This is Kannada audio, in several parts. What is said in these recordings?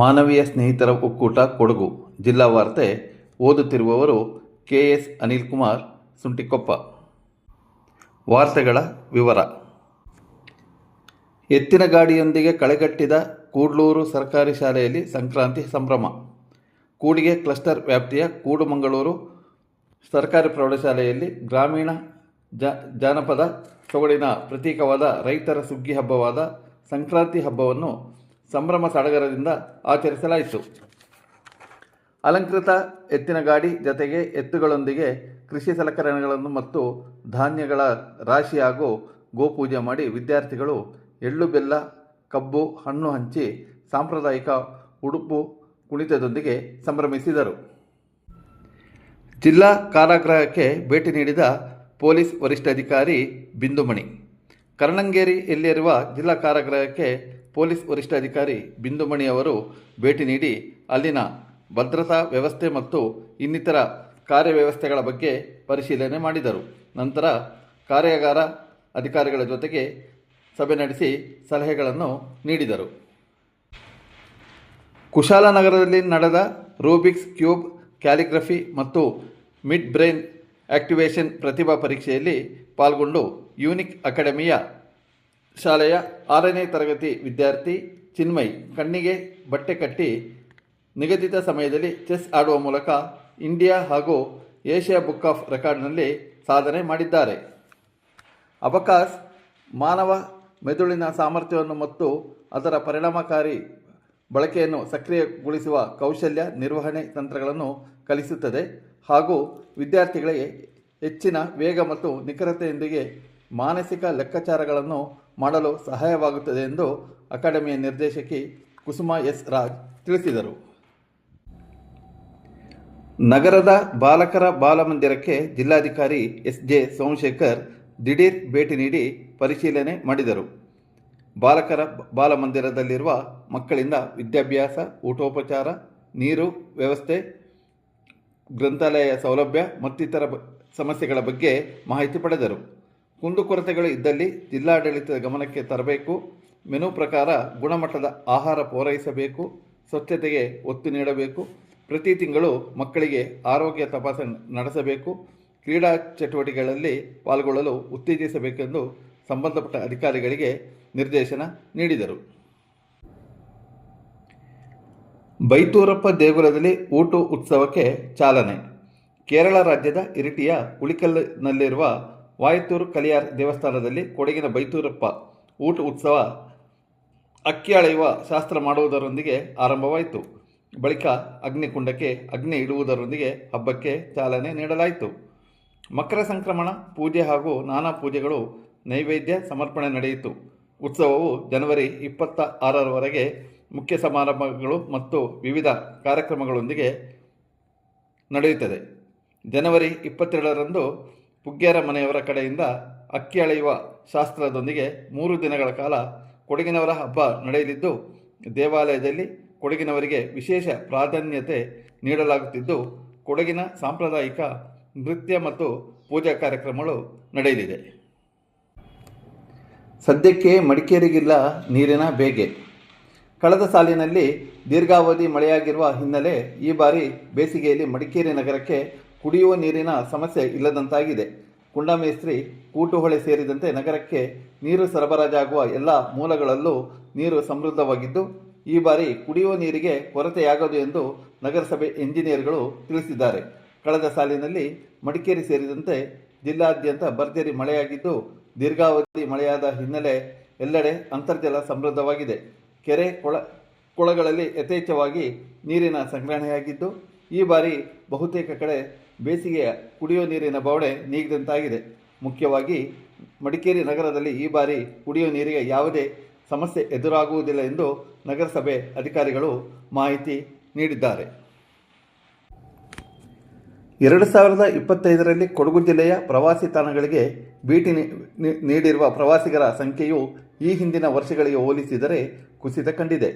ಮಾನವೀಯ ಸ್ನೇಹಿತರ ಒಕ್ಕೂಟ ಕೊಡಗು. ಜಿಲ್ಲಾ ವಾರ್ತೆ ಓದುತ್ತಿರುವವರು ಕೆ ಎಸ್ ಅನಿಲ್ ಕುಮಾರ್, ಸುಂಟಿಕೊಪ್ಪ. ವಾರ್ತೆಗಳ ವಿವರ. ಎತ್ತಿನ ಗಾಡಿಯೊಂದಿಗೆ ಕಳೆಗಟ್ಟಿದ ಕೂಡ್ಲೂರು ಸರ್ಕಾರಿ ಶಾಲೆಯಲ್ಲಿ ಸಂಕ್ರಾಂತಿ ಸಂಭ್ರಮ. ಕೂಡಿಗೆ ಕ್ಲಸ್ಟರ್ ವ್ಯಾಪ್ತಿಯ ಕೂಡುಮಂಗಳೂರು ಸರ್ಕಾರಿ ಪ್ರೌಢಶಾಲೆಯಲ್ಲಿ ಗ್ರಾಮೀಣ ಜ, ಜಾನಪದ ಸೊಗಡಿನ ಪ್ರತೀಕವಾದ ರೈತರ ಸುಗ್ಗಿ ಹಬ್ಬವಾದ ಸಂಕ್ರಾಂತಿ ಹಬ್ಬವನ್ನು ಸಂಭ್ರಮ ಸಡಗರದಿಂದ ಆಚರಿಸಲಾಯಿತು. ಅಲಂಕೃತ ಎತ್ತಿನ ಗಾಡಿ ಜತೆಗೆ ಎತ್ತುಗಳೊಂದಿಗೆ ಕೃಷಿ ಸಲಕರಣೆಗಳನ್ನು ಮತ್ತು ಧಾನ್ಯಗಳ ರಾಶಿ ಹಾಗೂ ಗೋಪೂಜೆ ಮಾಡಿ ವಿದ್ಯಾರ್ಥಿಗಳು ಎಳ್ಳು ಬೆಲ್ಲ, ಕಬ್ಬು, ಹಣ್ಣು ಹಂಚಿ ಸಾಂಪ್ರದಾಯಿಕ ಉಡುಪು ಕುಣಿತದೊಂದಿಗೆ ಸಂಭ್ರಮಿಸಿದರು. ಜಿಲ್ಲಾ ಕಾರಾಗೃಹಕ್ಕೆ ಭೇಟಿ ನೀಡಿದ ಪೊಲೀಸ್ ವರಿಷ್ಠಾಧಿಕಾರಿ ಬಿಂದುಮಣಿ. ಕರ್ಣಂಗೇರಿಯಲ್ಲಿರುವ ಜಿಲ್ಲಾ ಕಾರಾಗೃಹಕ್ಕೆ ಪೊಲೀಸ್ ವರಿಷ್ಠಾಧಿಕಾರಿ ಬಿಂದುಮಣಿ ಅವರು ಭೇಟಿ ನೀಡಿ ಅಲ್ಲಿನ ಭದ್ರತಾ ವ್ಯವಸ್ಥೆ ಮತ್ತು ಇನ್ನಿತರ ಕಾರ್ಯವ್ಯವಸ್ಥೆಗಳ ಬಗ್ಗೆ ಪರಿಶೀಲನೆ ಮಾಡಿದರು. ನಂತರ ಕಾರ್ಯಾಗಾರ ಅಧಿಕಾರಿಗಳ ಜೊತೆಗೆ ಸಭೆ ನಡೆಸಿ ಸಲಹೆಗಳನ್ನು ನೀಡಿದರು. ಕುಶಾಲನಗರದಲ್ಲಿ ನಡೆದ ರೂಬಿಕ್ಸ್ ಕ್ಯೂಬ್ ಕ್ಯಾಲಿಗ್ರಫಿ ಮತ್ತು ಮಿಡ್ ಬ್ರೈನ್ ಆಕ್ಟಿವೇಶನ್ ಪ್ರತಿಭಾ ಪರೀಕ್ಷೆಯಲ್ಲಿ ಪಾಲ್ಗೊಂಡು ಯೂನಿಕ್ ಅಕಾಡೆಮಿಯ ಶಾಲೆಯ ಆರನೇ ತರಗತಿ ವಿದ್ಯಾರ್ಥಿ ಚಿನ್ಮಯ್ ಕಣ್ಣಿಗೆ ಬಟ್ಟೆ ಕಟ್ಟಿ ನಿಗದಿತ ಸಮಯದಲ್ಲಿ ಚೆಸ್ ಆಡುವ ಮೂಲಕ ಇಂಡಿಯಾ ಹಾಗೂ ಏಷ್ಯಾ ಬುಕ್ ಆಫ್ ರೆಕಾರ್ಡ್ನಲ್ಲಿ ಸಾಧನೆ ಮಾಡಿದ್ದಾರೆ. ಅಬಕಾಸ್ ಮಾನವ ಮೆದುಳಿನ ಸಾಮರ್ಥ್ಯವನ್ನು ಮತ್ತು ಅದರ ಪರಿಣಾಮಕಾರಿ ಬಳಕೆಯನ್ನು ಸಕ್ರಿಯಗೊಳಿಸುವ ಕೌಶಲ್ಯ ನಿರ್ವಹಣೆ ತಂತ್ರಗಳನ್ನು ಕಲಿಸುತ್ತದೆ. ಹಾಗೂ ವಿದ್ಯಾರ್ಥಿಗಳಿಗೆ ಹೆಚ್ಚಿನ ವೇಗ ಮತ್ತು ನಿಖರತೆಯೊಂದಿಗೆ ಮಾನಸಿಕ ಲೆಕ್ಕಾಚಾರಗಳನ್ನು ಮಾಡಲು ಸಹಾಯವಾಗುತ್ತದೆ ಎಂದು ಅಕಾಡೆಮಿಯ ನಿರ್ದೇಶಕಿ ಕುಸುಮಾ ಎಸ್ ರಾಜ್ ತಿಳಿಸಿದರು. ನಗರದ ಬಾಲಕರ ಬಾಲಮಂದಿರಕ್ಕೆ ಜಿಲ್ಲಾಧಿಕಾರಿ ಎಸ್ ಜೆ ಸೋಮಶೇಖರ್ ದಿಢೀರ್ ಭೇಟಿ ನೀಡಿ ಪರಿಶೀಲನೆ ಮಾಡಿದರು. ಬಾಲಕರ ಬಾಲಮಂದಿರದಲ್ಲಿರುವ ಮಕ್ಕಳಿಂದ ವಿದ್ಯಾಭ್ಯಾಸ, ಊಟೋಪಚಾರ, ನೀರು ವ್ಯವಸ್ಥೆ ಗ್ರಂಥಾಲಯ ಸೌಲಭ್ಯ ಮತ್ತಿತರ ಸಮಸ್ಯೆಗಳ ಬಗ್ಗೆ ಮಾಹಿತಿ ಪಡೆದರು. ಕುಂದುಕೊರತೆಗಳು ಇದ್ದಲ್ಲಿ ಜಿಲ್ಲಾಡಳಿತದ ಗಮನಕ್ಕೆ ತರಬೇಕು. ಮೆನು ಪ್ರಕಾರ ಗುಣಮಟ್ಟದ ಆಹಾರ ಪೂರೈಸಬೇಕು. ಸ್ವಚ್ಛತೆಗೆ ಒತ್ತು ನೀಡಬೇಕು. ಪ್ರತಿ ತಿಂಗಳು ಮಕ್ಕಳಿಗೆ ಆರೋಗ್ಯ ತಪಾಸಣೆ ನಡೆಸಬೇಕು. ಕ್ರೀಡಾ ಚಟುವಟಿಕೆಗಳಲ್ಲಿ ಪಾಲ್ಗೊಳ್ಳಲು ಉತ್ತೇಜಿಸಬೇಕೆಂದು ಸಂಬಂಧಪಟ್ಟ ಅಧಿಕಾರಿಗಳಿಗೆ ನಿರ್ದೇಶನ ನೀಡಿದರು. ಬೈತೂರಪ್ಪ ದೇಗುಲದಲ್ಲಿ ಊಟ ಉತ್ಸವಕ್ಕೆ ಚಾಲನೆ. ಕೇರಳ ರಾಜ್ಯದ ಇರಿಟಿಯ ಉಳಿಕಲ್ನಲ್ಲಿರುವ ವಾಯತೂರು ಕಲಿಯಾರ್ ದೇವಸ್ಥಾನದಲ್ಲಿ ಕೊಡಗಿನ ಬೈತೂರಪ್ಪ ಊಟ ಉತ್ಸವ ಅಕ್ಕಿ ಅಳೆಯುವ ಶಾಸ್ತ್ರ ಮಾಡುವುದರೊಂದಿಗೆ ಆರಂಭವಾಯಿತು. ಬಳಿಕ ಅಗ್ನಿಕುಂಡಕ್ಕೆ ಅಗ್ನಿ ಇಡುವುದರೊಂದಿಗೆ ಹಬ್ಬಕ್ಕೆ ಚಾಲನೆ ನೀಡಲಾಯಿತು. ಮಕರ ಸಂಕ್ರಮಣ, ಪೂಜೆ ಹಾಗೂ ನಾನಾ ಪೂಜೆಗಳು ನೈವೇದ್ಯ ಸಮರ್ಪಣೆ ನಡೆಯಿತು. ಉತ್ಸವವು ಜನವರಿ ಇಪ್ಪತ್ತ ಆರರವರೆಗೆ ಮುಖ್ಯ ಸಮಾರಂಭಗಳು ಮತ್ತು ವಿವಿಧ ಕಾರ್ಯಕ್ರಮಗಳೊಂದಿಗೆ ನಡೆಯುತ್ತದೆ. ಜನವರಿ ಇಪ್ಪತ್ತೆರಡರಂದು ಪುಗ್ಗ್ಯಾರ ಮನೆಯವರ ಕಡೆಯಿಂದ ಅಕ್ಕಿ ಅಳೆಯುವ ಶಾಸ್ತ್ರದೊಂದಿಗೆ ಮೂರು ದಿನಗಳ ಕಾಲ ಕೊಡಗಿನವರ ಹಬ್ಬ ನಡೆಯಲಿದ್ದು, ದೇವಾಲಯದಲ್ಲಿ ಕೊಡಗಿನವರಿಗೆ ವಿಶೇಷ ಪ್ರಾಧಾನ್ಯತೆ ನೀಡಲಾಗುತ್ತಿದ್ದು, ಕೊಡಗಿನ ಸಾಂಪ್ರದಾಯಿಕ ನೃತ್ಯ ಮತ್ತು ಪೂಜಾ ಕಾರ್ಯಕ್ರಮಗಳು ನಡೆಯಲಿದೆ. ಸದ್ಯಕ್ಕೆ ಮಡಿಕೇರಿಗಿಲ್ಲ ನೀರಿನ ಬೇಗೆ. ಕಳೆದ ಸಾಲಿನಲ್ಲಿ ದೀರ್ಘಾವಧಿ ಮಳೆಯಾಗಿರುವ ಹಿನ್ನೆಲೆ ಈ ಬಾರಿ ಬೇಸಿಗೆಯಲ್ಲಿ ಮಡಿಕೇರಿ ನಗರಕ್ಕೆ ಕುಡಿಯುವ ನೀರಿನ ಸಮಸ್ಯೆ ಇಲ್ಲದಂತಾಗಿದೆ. ಕುಂಡಮೇಸ್ತ್ರಿ ಕೂಟುಹೊಳೆ ಸೇರಿದಂತೆ ನಗರಕ್ಕೆ ನೀರು ಸರಬರಾಜಾಗುವ ಎಲ್ಲ ಮೂಲಗಳಲ್ಲೂ ನೀರು ಸಮೃದ್ಧವಾಗಿದ್ದು, ಈ ಬಾರಿ ಕುಡಿಯುವ ನೀರಿಗೆ ಕೊರತೆಯಾಗದು ಎಂದು ನಗರಸಭೆ ಎಂಜಿನಿಯರ್ಗಳು ತಿಳಿಸಿದ್ದಾರೆ. ಕಳೆದ ಸಾಲಿನಲ್ಲಿ ಮಡಿಕೇರಿ ಸೇರಿದಂತೆ ಜಿಲ್ಲಾದ್ಯಂತ ಭರ್ಜರಿ ಮಳೆಯಾಗಿದ್ದು, ದೀರ್ಘಾವಧಿ ಮಳೆಯಾದ ಹಿನ್ನೆಲೆ ಎಲ್ಲೆಡೆ ಅಂತರ್ಜಲ ಸಮೃದ್ಧವಾಗಿದೆ. ಕೆರೆ ಕೊಳ, ಕೊಳಗಳಲ್ಲಿ ಯಥೇಚ್ಛವಾಗಿ ನೀರಿನ ಸಂಗ್ರಹಣೆಯಾಗಿದ್ದು, ಈ ಬಾರಿ ಬಹುತೇಕ ಕಡೆ ಬೇಸಿಗೆಯ ಕುಡಿಯುವ ನೀರಿನ ಬವಣೆ ನೀಗಿದಂತಾಗಿದೆ. ಮುಖ್ಯವಾಗಿ ಮಡಿಕೇರಿ ನಗರದಲ್ಲಿ ಈ ಬಾರಿ ಕುಡಿಯುವ ನೀರಿಗೆ ಯಾವುದೇ ಸಮಸ್ಯೆ ಎದುರಾಗುವುದಿಲ್ಲ ಎಂದು ನಗರಸಭೆ ಅಧಿಕಾರಿಗಳು ಮಾಹಿತಿ ನೀಡಿದ್ದಾರೆ. ಎರಡು ಸಾವಿರದ ಇಪ್ಪತ್ತೈದರಲ್ಲಿ ಕೊಡಗು ಜಿಲ್ಲೆಯ ಪ್ರವಾಸಿ ತಾಣಗಳಿಗೆ ಭೇಟಿ ನೀಡಿರುವ ಪ್ರವಾಸಿಗರ ಸಂಖ್ಯೆಯು ಈ ಹಿಂದಿನ ವರ್ಷಗಳಿಗೆ ಹೋಲಿಸಿದರೆ ಕುಸಿತ ಕಂಡಿದೆ.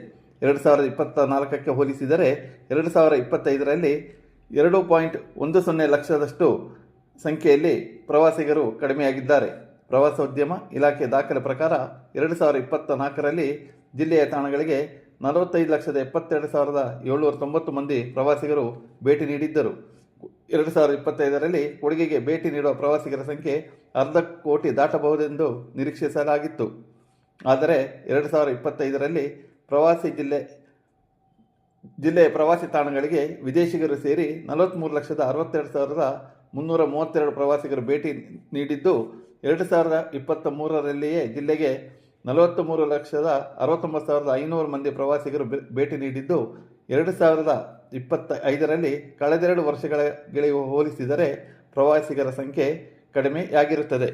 ಎರಡು ಸಾವಿರದ ಇಪ್ಪತ್ತ ನಾಲ್ಕಕ್ಕೆ ಹೋಲಿಸಿದರೆ ಎರಡು ಸಾವಿರ ಇಪ್ಪತ್ತೈದರಲ್ಲಿ ಎರಡು ಪಾಯಿಂಟ್ ಒಂದು ಸೊನ್ನೆ ಲಕ್ಷದಷ್ಟು ಸಂಖ್ಯೆಯಲ್ಲಿ ಪ್ರವಾಸಿಗರು ಕಡಿಮೆಯಾಗಿದ್ದಾರೆ. ಪ್ರವಾಸೋದ್ಯಮ ಇಲಾಖೆ ದಾಖಲೆ ಪ್ರಕಾರ ಎರಡು ಸಾವಿರದ ಇಪ್ಪತ್ತ ನಾಲ್ಕರಲ್ಲಿ ಜಿಲ್ಲೆಯ ತಾಣಗಳಿಗೆ ನಲವತ್ತೈದು ಲಕ್ಷದ ಎಪ್ಪತ್ತೆರಡು ಸಾವಿರದ ಏಳ್ನೂರ ತೊಂಬತ್ತು ಮಂದಿ ಪ್ರವಾಸಿಗರು ಭೇಟಿ ನೀಡಿದ್ದರು. ಎರಡು ಸಾವಿರದ ಇಪ್ಪತ್ತೈದರಲ್ಲಿ ಕೊಡುಗೆಗೆ ಭೇಟಿ ನೀಡುವ ಪ್ರವಾಸಿಗರ ಸಂಖ್ಯೆ ಅರ್ಧ ಕೋಟಿ ದಾಟಬಹುದೆಂದು ನಿರೀಕ್ಷಿಸಲಾಗಿತ್ತು. ಆದರೆ ಎರಡು ಸಾವಿರದ ಇಪ್ಪತ್ತೈದರಲ್ಲಿ ಪ್ರವಾಸಿ ಜಿಲ್ಲೆ ಜಿಲ್ಲೆಯ ಪ್ರವಾಸಿ ತಾಣಗಳಿಗೆ ವಿದೇಶಿಗರು ಸೇರಿ ನಲವತ್ತ್ಮೂರು ಲಕ್ಷದ ಅರವತ್ತೆರಡು ಸಾವಿರದ ಮುನ್ನೂರ ಮೂವತ್ತೆರಡು ಪ್ರವಾಸಿಗರು ಭೇಟಿ ನೀಡಿದ್ದು, ಎರಡು ಸಾವಿರದ ಇಪ್ಪತ್ತ ಮೂರರಲ್ಲಿಯೇ ಜಿಲ್ಲೆಗೆ ನಲವತ್ತ್ ಮೂರು ಲಕ್ಷದ ಅರವತ್ತೊಂಬತ್ತು ಸಾವಿರದ ಐನೂರು ಮಂದಿ ಪ್ರವಾಸಿಗರು ಭೇಟಿ ನೀಡಿದ್ದು, ಎರಡು ಸಾವಿರದ ಇಪ್ಪತ್ತ ಐದರಲ್ಲಿ ಕಳೆದೆರಡು ವರ್ಷಗಳಿಗೆ ಹೋಲಿಸಿದರೆ ಪ್ರವಾಸಿಗರ ಸಂಖ್ಯೆ ಕಡಿಮೆಯಾಗಿರುತ್ತದೆ.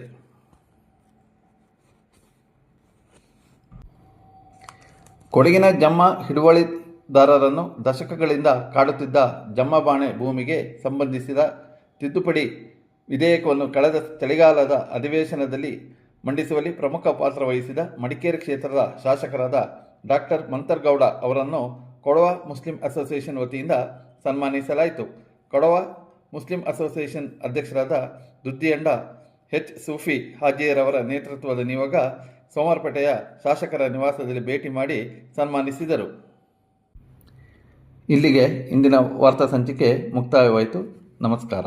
ಕೊಡಗಿನ ಜಮ್ಮ ಹಿಡುವಳಿದಾರರನ್ನು ದಶಕಗಳಿಂದ ಕಾಡುತ್ತಿದ್ದ ಜಮ್ಮ ಬಾಣೆ ಭೂಮಿಗೆ ಸಂಬಂಧಿಸಿದ ತಿದ್ದುಪಡಿ ವಿಧೇಯಕವನ್ನು ಕಳೆದ ಚಳಿಗಾಲದ ಅಧಿವೇಶನದಲ್ಲಿ ಮಂಡಿಸುವಲ್ಲಿ ಪ್ರಮುಖ ಪಾತ್ರ ವಹಿಸಿದ ಮಡಿಕೇರಿ ಕ್ಷೇತ್ರದ ಶಾಸಕರಾದ ಡಾಕ್ಟರ್ ಮಂತರ್ಗೌಡ ಅವರನ್ನು ಕೊಡವ ಮುಸ್ಲಿಂ ಅಸೋಸಿಯೇಷನ್ ವತಿಯಿಂದ ಸನ್ಮಾನಿಸಲಾಯಿತು. ಕೊಡವ ಮುಸ್ಲಿಂ ಅಸೋಸಿಯೇಷನ್ ಅಧ್ಯಕ್ಷರಾದ ದುದ್ದಿಯಂಡ ಎಚ್ ಸೂಫಿ ಹಾಜಿಯರವರ ನೇತೃತ್ವದ ನಿಯೋಗ ಸೋಮವಾರಪೇಟೆಯ ಶಾಸಕರ ನಿವಾಸದಲ್ಲಿ ಭೇಟಿ ಮಾಡಿ ಸನ್ಮಾನಿಸಿದರು. ಇಲ್ಲಿಗೆ ಇಂದಿನ ವಾರ್ತಾ ಸಂಚಿಕೆ ಮುಕ್ತಾಯವಾಯಿತು. ನಮಸ್ಕಾರ.